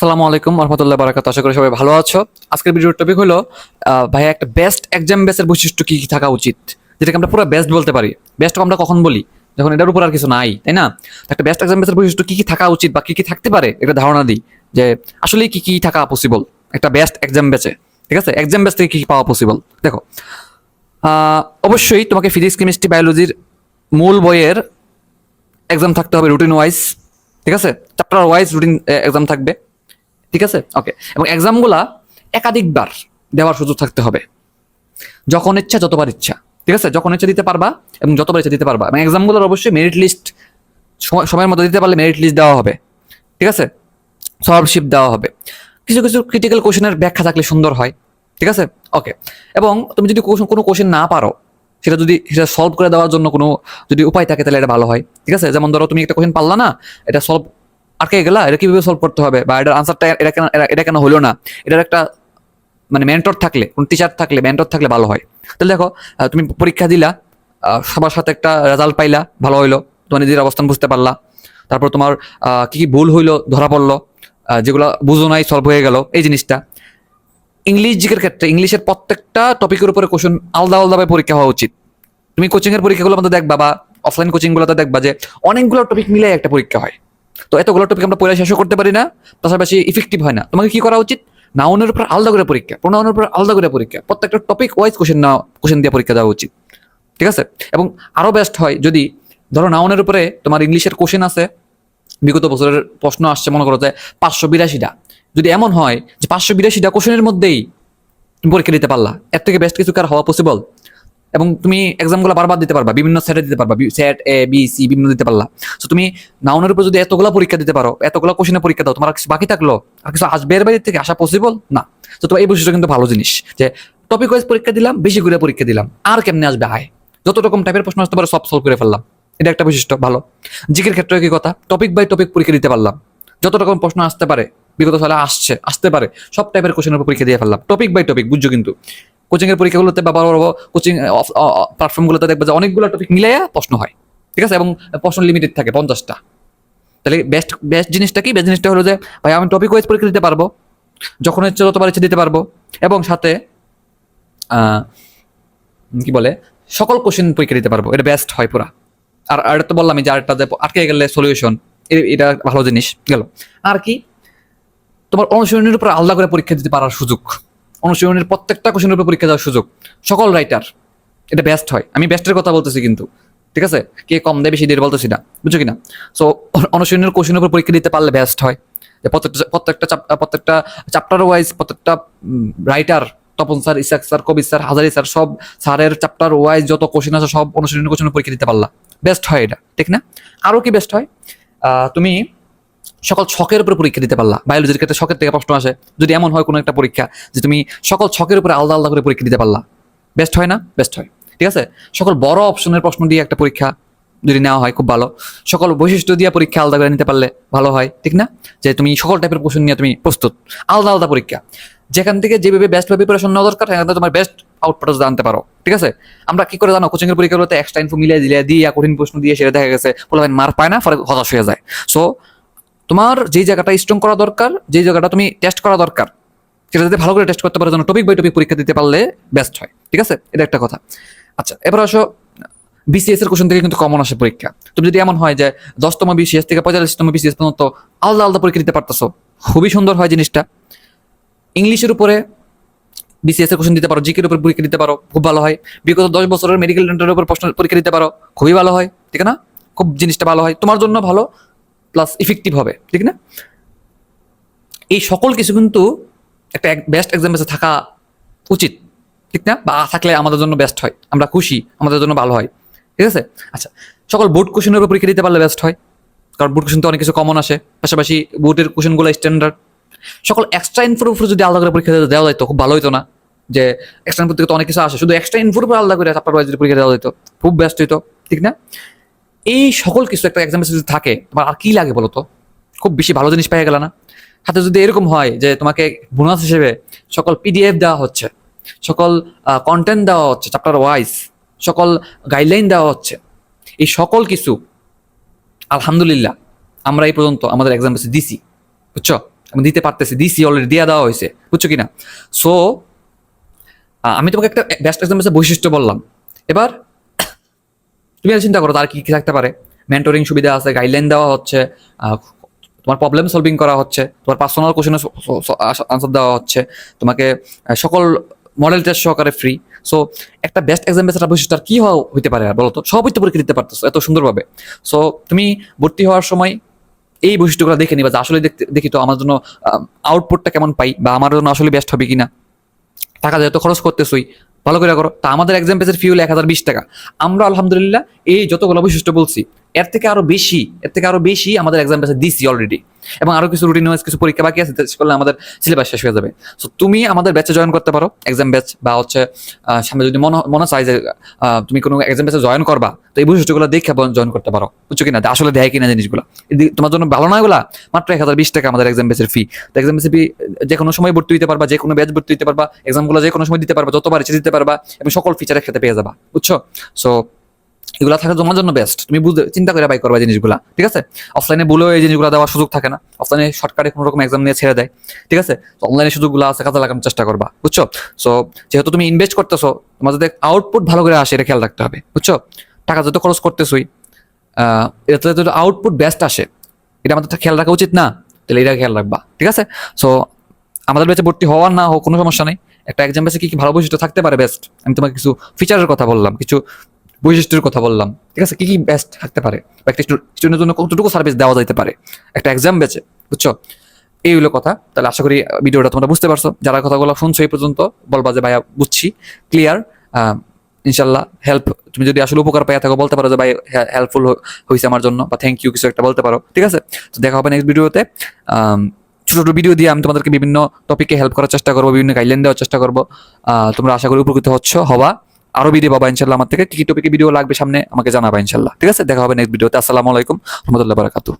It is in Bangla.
আসসালামু আলাইকুম রহমতুল্লাহ বারাকাত আশা করি সবাই ভালো আছো। আজকের ভিডিওর টপিক হলো ভাই একটা বেস্ট এক্সাম বেসের বৈশিষ্ট্য কি কি থাকা উচিত? যেটাকে আমরা পুরো বেস্ট বলতে পারি। বেস্ট আমরা কখন বলি? যখন এটার উপর আর কিছু নাই, তাই না? একটা বেস্ট এক্সাম বেসের বৈশিষ্ট্য কী কী থাকা উচিত বা কী কী থাকতে পারে? এটা ধারণা দিই যে আসলে কি কি থাকা পসিবল একটা বেস্ট এক্সাম বেসে ঠিক আছে? এক্সাম বেস থেকে কী কী পাওয়া পসিবল দেখো অবশ্যই তোমাকে ফিজিক্স কেমিস্ট্রি বায়োলজির মূল বইয়ের এক্সাম থাকতে হবে রুটিন ওয়াইজ ঠিক আছে? চ্যাপ্টার ওয়াইজ রুটিন এক্সাম থাকবে। ঠিক আছে? ওকে এবং এক্সামগুলা একাধিকবার দেওয়ার সুযোগ থাকতে হবে। যখন ইচ্ছা, যতবার ইচ্ছা। ঠিক আছে? যখন ইচ্ছা দিতে পারবা এবং যতবার ইচ্ছা দিতে পারবা। এবং এক্সামগুলোর অবশ্যই মেরিট লিস্ট সময়ের মধ্যে দিতে পারলে মেরিট লিস্ট দেওয়া হবে। ঠিক আছে? স্কলারশিপ দেওয়া হবে। কিছু কিছু ক্রিটিক্যাল কোশ্চেনের ব্যাখ্যা থাকলে সুন্দর হয়। ঠিক আছে? ওকে এবং তুমি যদি কোনো কোশ্চেন না পারো, সেটা যদি, সেটা সলভ করে দেওয়ার জন্য কোনো যদি উপায় থাকে, তাহলে এটা ভালো হয়। ঠিক আছে? যেমন ধরো তুমি একটা কোশ্চেন পারলা না, এটা সলভ আটকে গেলা, এটা কীভাবে সলভ করতে হবে? বা এটার আনসারটা এটা কেন, এটা- কেন হলো না? এটার একটা মানে মেন্টর থাকলে, কোন টিচার থাকলে মেন্টর থাকলে ভালো হয়। তাহলে দেখো তুমি পরীক্ষা দিলা সবার সাথে একটা রেজাল্ট পাইলা, ভালো হইল, তোমার নিজের অবস্থান বুঝতে পারলা। তারপর তোমার কি কি ভুল হইল, ধরা পড়ল যেগুলো বুঝো নাই সলভ হয়ে গেল, এই জিনিসটা। ইংলিশ জিকের ক্ষেত্রে ইংলিশের প্রত্যেকটা টপিকের উপরে কোশ্চেন আলাদা আলাদাভাবে পরীক্ষা হওয়া উচিত। তুমি কোচিংয়ের পরীক্ষাগুলো মধ্যে দেখবা, বা অফলাইন কোচিং গুলোতে দেখবা যে অনেকগুলো টপিক মিলে একটা পরীক্ষা হয়। তো এতগুলো টপিক আমরা পড়ে শেষও করতে পারি না, পাশাপাশি ইফেক্টিভ হয় না। তোমাকে কি করা উচিত? নাউনের উপর আলাদা করে পরীক্ষা প্রোনাউনের উপর আলাদা করে পরীক্ষা। প্রত্যেকটা টপিক ওয়াইজ কোশ্চেন না কোশ্চেন দিয়ে পরীক্ষা দেওয়া উচিত। ঠিক আছে? এবং আরও বেস্ট হয় যদি, ধরো নাউনের উপরে তোমার ইংলিশের কোশ্চেন আছে, বিগত বছরের প্রশ্ন আসছে, মনে করো যে পাঁচশো বিরাশিটা। যদি এমন হয় যে পাঁচশো বিরাশিটা কোশ্চেনের মধ্যেই তুমি পরীক্ষা দিতে পারলা, এর থেকে বেস্ট কিছু কার হওয়া পসিবল এবং তুমি এক্সামগুলো বারবার দিতে পারবা, বিভিন্ন সেটে দিতে পারবা সেট এ বি সি বিভিন্ন দিতে পারলা। তো তুমি নাউনের উপর যদি এতগুলা পরীক্ষা দিতে পারো, এতগুলা কোশ্চেনে পরীক্ষা দাও, তোমার বাকি থাকল? আর কিছু আসবে এর বাইরে থেকে? আসা পসিবল না। তো তোমার এই বৈশিষ্ট্য কিন্তু ভালো জিনিস, যে টপিক ওয়াইজ পরীক্ষা দিলাম, বেশি করে পরীক্ষা দিলাম, আর কেমনে আসবে? আয় যত রকম টাইপের প্রশ্ন আসতে পারে, সব সলভ করে ফেললাম। এটা একটা বৈশিষ্ট্য, ভালো। জিকের ক্ষেত্রে কি কথা টপিক বাই টপিক পরীক্ষা দিতে পারলাম। যত রকম প্রশ্ন আসতে পারে, বিগত সালে আসছে, আসতে পারে, সব টাইপের কোশ্চেনের উপর পরীক্ষা দিয়ে ফেললাম। টপিক বাই টপিক বুঝছ কিন্তু? কোচিং এর পরীক্ষাগুলোতে বা বড় বড় কোচিং প্ল্যাটফর্মগুলোতে দেখবে যে অনেকগুলো টপিক মিলাইয়া প্রশ্ন হয়। ঠিক আছে? এবং প্রশ্ন লিমিটেড থাকে পঞ্চাশটা। তাহলে বেস্ট বেস্ট জিনিসটা কি? বেস্ট জিনিসটা হলো যে, ভাই, আমি টপিক ওয়াইজ পরীক্ষা দিতে পারব, যখন ইচ্ছে যতবার ইচ্ছে দিতে পারব, এবং সাথে কি বলে, সকল কোশ্চেন পরীক্ষা দিতে পারব। এটা বেস্ট হয় পুরা। আর আর তো বললাম যে আরেকটা যে আটকে গেলে সলিউশন এটা ভালো জিনিস। গেল। আর কি? তোমার অনুশীলনের উপর আলাদা করে পরীক্ষা দিতে পারার সুযোগ। অনুশীলনের প্রত্যেকটা কোশ্চেনের উপর পরীক্ষা দেওয়ার সুযোগ। সকল রাইটার এটা বেস্ট হয়। আমি বেস্টের কথা বলতেছি কিন্তু, ঠিক আছে? কে কম দেয় বেশি দিয়ে বলতেছি না, বুঝছ কিনা? সো অনুশীলনের কোশ্চেনের উপর পরীক্ষা দিতে পারলে বেস্ট হয়। যে প্রত্যেকটা প্রত্যেকটা প্রত্যেকটা চ্যাপ্টার ওয়াইজ প্রত্যেকটা writer Tapan sir, Ishaq sir Kabir sir, Hazari sir, সব স্যারের চ্যাপ্টার ওয়াইজ যত কোশ্চেন আছে, সব অনুশীলনের কোশ্চেনের পরীক্ষা দিতে পারলা। বেস্ট হয় এটা, ঠিক না? আরও কি বেস্ট হয়? তুমি সকল ছকের উপরে পরীক্ষা দিতে পারলা। বায়োলজির ক্ষেত্রে ছকের থেকে প্রশ্ন আসে, যদি এমন হয় কোনো একটা পরীক্ষা, যে তুমি সকল ছকের উপরে আলাদা আলাদা করে পরীক্ষা দিতে পারলা। বেস্ট হয় না? বেস্ট হয়। ঠিক আছে? সকল বড় অপশনের প্রশ্ন দিয়ে একটা পরীক্ষা যদি নেওয়া হয়, খুব ভালো। সকল বৈশিষ্ট্য দিয়ে পরীক্ষা আলাদা করে নিতে পারলে ভালো হয়, ঠিক না? যে তুমি সকল টাইপের প্রশ্ন নিয়ে তুমি প্রস্তুত। আলাদা আলাদা পরীক্ষা। যেখান থেকে যেভাবে বেস্ট ভাবে প্রিপারেশন নেওয়া দরকার, সেখান থেকে তোমার বেস্ট আউটপুট জানতে পারো। ঠিক আছে? আমরা কি করে জানো কোচিং এর পরীক্ষাগুলোতে এক্সট্রা ইনফো মিলিয়ে দিলে, দিয়ে কঠিন প্রশ্ন দিয়ে সেটা দেখা গেছে বলে মার পায় না, ফলে হতাশ হয়ে যায়। সো তোমার যেই জায়গাটা স্ট্রং করা দরকার, যেই জায়গাটা তুমি টেস্ট করা দরকার, সেটা যদি ভালো করে টেস্ট করতে পারো যেন টপিক বাই টপিক পরীক্ষা দিতে পারলে বেস্ট হয়, ঠিক আছে? এটা একটা কথা। আচ্ছা এবার আসো বিসিএস এর কোশ্চেন থেকে কিন্তু কমন আসে পরীক্ষা। তুমি যদি এমন হয় যে দশতম বিসিএস থেকে পঁয়তাল্লিশতম বিসিএস পর্যন্ত আলাদা আলাদা পরীক্ষা দিতে পারতেছো, খুবই সুন্দর হয় জিনিসটা। ইংলিশের উপরে বিসিএস এর কোশ্চেন দিতে পারো জিকের উপর পরীক্ষা দিতে পারো, খুব ভালো হয়। বিগত দশ বছরের মেডিকেল ডেন্টালের উপর প্রশ্ন পরীক্ষা দিতে পারো, খুবই ভালো হয়, ঠিক না? খুব জিনিসটা ভালো হয়। তোমার জন্য ভালো প্লাস ইফেক্টিভ হবে, ঠিক না? এই সকল কিছু কিন্তু একটা বেস্ট এক্সাম বেসে থাকা উচিত, ঠিক না? বা থাকলে আমাদের জন্য বেস্ট হয়, আমরা খুশি, আমাদের জন্য ভালো হয়, ঠিক আছে? আচ্ছা সকল বোর্ড কোশ্চেনের উপর পরীক্ষা দিতে পারলে বেস্ট হয়, কারণ বোর্ড কোশ্চেন তো অনেক কিছু কমন আসে, পাশাপাশি বোর্ডের কোশ্চেনগুলো স্ট্যান্ডার্ড সকল এক্সট্রা ইনফোর উপর যদি আলাদা করে পরীক্ষা দেওয়া যেত খুব ভালো হতো না, যে এক্সট্রা ইনফোর থেকে তো অনেক কিছু আসে, শুধু এক্সট্রা ইনফোর উপর আলাদা করে আপনার যদি পরীক্ষা দেওয়া যেত খুব বেস্ট হইতো, ঠিক না? এই সকল কিছু একটা এক্সাম যদি থাকে, তোমার আর কি লাগে বলো তো? খুব বেশি ভালো জিনিস পেয়ে গেল না? হাতে যদি এরকম হয় যে তোমাকে বোনাস হিসেবে সকল পিডিএফ দেওয়া হচ্ছে, সকল কন্টেন্ট দেওয়া হচ্ছে চ্যাপ্টার ওয়াইজ সকল গাইডলাইন দেওয়া হচ্ছে, এই সকল কিছু, আলহামদুলিল্লাহ, আমরা এই পর্যন্ত আমাদের এক্সাম বেসে দিছি, বুঝছ? আমি দিতে পারতেছি, দিছি অলরেডি দিয়ে দেওয়া হয়েছে, বুঝছ কি না সো আমি তোমাকে একটা বেস্ট এক্সাম বৈশিষ্ট্য বললাম। এবার তুমি চিন্তা করো, তার কি কি থাকতে পারে? মেন্টরিং সুবিধা আছে গাইডলাইন দেওয়া হচ্ছে তোমার প্রবলেম সলভিং করা হচ্ছে, তোমার পার্সোনাল কোশ্চেনের আনসার দেওয়া হচ্ছে, তোমাকে সকল মডেল টেস্ট সহকারে ফ্রি সো একটা বেস্ট এক্সাম বেসার বৈশিষ্ট্য আর কি হওয়া হইতে পারে আর বলো তো সবই তো পরীক্ষা দিতে পারতেছো? এত সুন্দরভাবে। সো তুমি ভর্তি হওয়ার সময় এই বৈশিষ্ট্যগুলো দেখে নিবা যে আসলে দেখি তো আমার জন্য আউটপুটটা কেমন পাই বা আমার জন্য আসলে বেস্ট হবে কিনা। টাকা যেহেতু খরচ করতেছই ভালো করে করো। তা আমাদের এক্সাম পেসের ফি হলো এক হাজার বিশ টাকা। আমরা আলহামদুলিল্লাহ এই যতগুলো বৈশিষ্ট্য বলছি, এর থেকে আরও বেশি, এর থেকে আরও বেশি আমাদের এক্সাম পেসে দিছি অলরেডি এবং আরও কিছু রুটিন ওয়াইজ কিছু পরীক্ষা বাকি আছে করলে আমাদের সিলেবাস শেষ হয়ে যাবে। সো তুমি আমাদের ব্যাচে জয়েন করতে পারো এক্সাম ব্যাচ বা হচ্ছে সামনে যদি মনে মনে চাই যে তুমি কোনো এক্সাম ব্যাচে জয়েন করবা, তো এই বৈশিষ্ট্যগুলো দেখে জয়েন করতে পারো। বুঝছ কিনা? আসলে দেয় কিনা জিনিসগুলো। তোমার জন্য ভালো নয় এগুলা, মাত্র এক হাজার বিশ টাকা আমাদের এক্সাম ব্যাচের ফি তো এক্সাম ব্যাচের ফি যে কোনো সময় ভর্তি হতে পারবা, যে কোনো ব্যাচ ভর্তি হতে পারবা এক্সামগুলো যে কোনো সময় দিতে পারবা, যতবার ইচ্ছে দিতে পারবা, এবং সকল ফিচার একসাথে পেয়ে যাবা। বুঝছ? সো এগুলো থাকা তোমার জন্য বেস্ট তুমি বুঝতে চিন্তা করে বাই করবা জিনিসগুলো, ঠিক আছে? অফলাইনে বলেও এই জিনিসগুলো দেওয়ার সুযোগ থাকে না। অফলাইনে শর্টকাটে কোনো রকম এক্সাম নিয়ে ছেড়ে দেয়, ঠিক আছে? অনলাইনে সুযোগগুলো আছে, কাজে লাগানোর চেষ্টা করবা, বুঝছ? সো যেহেতু তুমি ইনভেস্ট করতেছো, তোমার যাতে আউটপুট ভালো করে আসে, এটা খেয়াল রাখতে হবে, বুঝছ? টাকা যত খরচ করতেছই এটাতে যদি আউটপুট বেস্ট আসে, এটা আমাদের খেয়াল রাখা উচিত না, তাহলে এটা খেয়াল রাখবা, ঠিক আছে? সো আমাদের বেঁচে ভর্তি হওয়ার না হোক, কোনো সমস্যা নেই। একটা এক্সাম বেসে কি কি ভালো বৈশিষ্ট্য থাকতে পারে বেস্ট আমি তোমাকে কিছু ফিচারের কথা বললাম, কিছু বৈশিষ্ট্যের কথা বললাম। ঠিক আছে? কি কি বেস্ট থাকতে পারে? বা একটা স্টুডেন্টের জন্য কতটুকু সার্ভিস দেওয়া যেতে পারে? একটা এক্সাম বেচে, বুঝছ? এই হলো কথা। তাহলে আশা করি ভিডিওটা তোমরা বুঝতে পারছ। যারা কথাগুলো শুনছো এই পর্যন্ত, বলবা যে, ভাইয়া, বুঝছি। ক্লিয়ার ইনশাল্লাহ হেল্প তুমি যদি আসলে উপকার পাইয়া থাকো, বলতে পারো যে ভাই হেল্পফুল হয়েছে আমার জন্য বা থ্যাংক ইউ কিছু একটা বলতে পারো। ঠিক আছে? তো দেখা হবে নেক্সট ভিডিওতে ছোট ছোট ভিডিও দিয়ে আমি তোমাদেরকে বিভিন্ন টপিকে হেল্প করার চেষ্টা করব, বিভিন্ন গাইডলাইন দেওয়ার চেষ্টা করব। তোমরা আশা করি উপকৃত হচ্ছ, হবা। আরও ভিডিও পাবা ইনশাল্লাহ আমার থেকে। কি কি টপিকে ভিডিও লাগবে সামনে আমাকে জানাবা ইনশাল্লাহ। ঠিক আছে? দেখা হবে নেক্সট ভিডিওতে আসসালামু আলাইকুম। রহমতুল্লাহ বারাকাতু